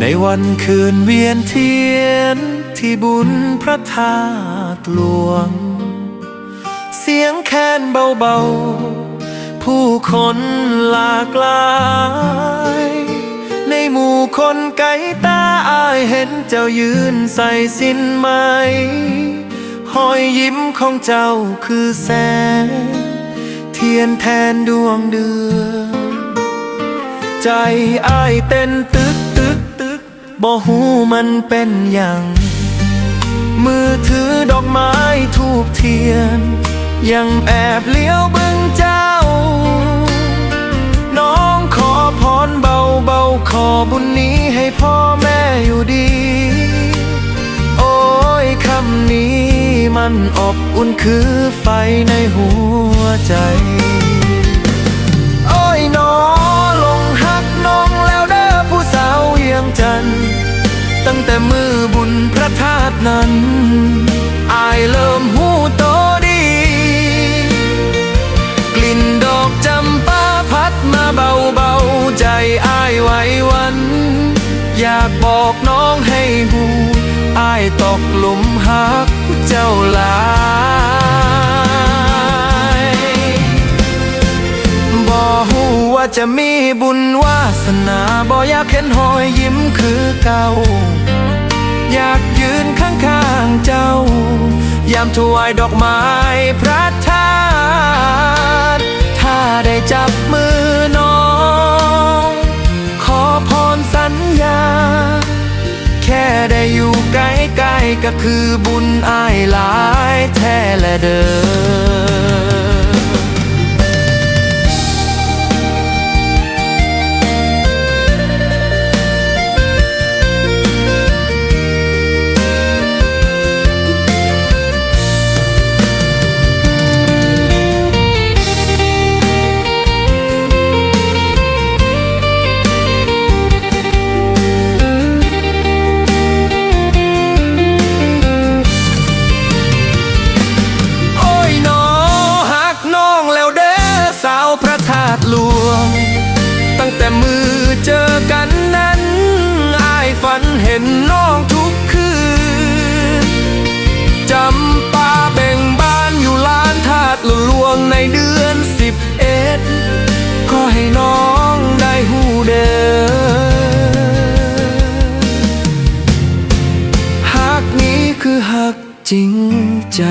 ในวันคืนเวียนเทียนที่บุญพระธาตุหลวง เสียงแคนเบาๆ ผู้คนหลากหลาย ในหมู่คนไก่ตาอายเห็นเจ้ายืนใส่สินไหมหอยยิ้มของเจ้าคือแสง เทียนแทนดวงเดือน ใจอ้ายเต้นตึกตึกตึก บ่หูมันเป็นอย่างมือถือดอกไม้ทูบเทียน ยังแอบเลี้ยวเบึงเจ้า น้องขอพรเบาเบาๆขอบุญนี้ให้พ่อแม่อยู่ดี โอ้ยคำนี้มันอบอุ่นคือไฟในหัวใจ แต่มือบุญพระธาตุนั้น อายเริ่มหูโตดี กลิ่นดอกจำปาพัดมาเบาๆใจอายไหวหวัน อยากบอกน้องให้หูอายตกหลุมหักเจ้าลายบ่ฮู้ว่าจะมีบุญ อยากเห็นหอยยิ้มคือเก่า อยากยืนข้างๆเจ้า ยามถวายดอกไม้พระธาตุถ้าได้จับมือน้อง ขอพรสัญญา แค่ได้อยู่ใกล้ๆก็คือบุญอายหลายแท้และเด้อ เจอกันนั้นอายฝันเห็นน้องทุกคืนจำปาเบ่งบานอยู่ลานธาตุหลวงในเดือนสิบเอ็ดขอให้น้องได้หูเด้อหักนี้คือหักจริงใจ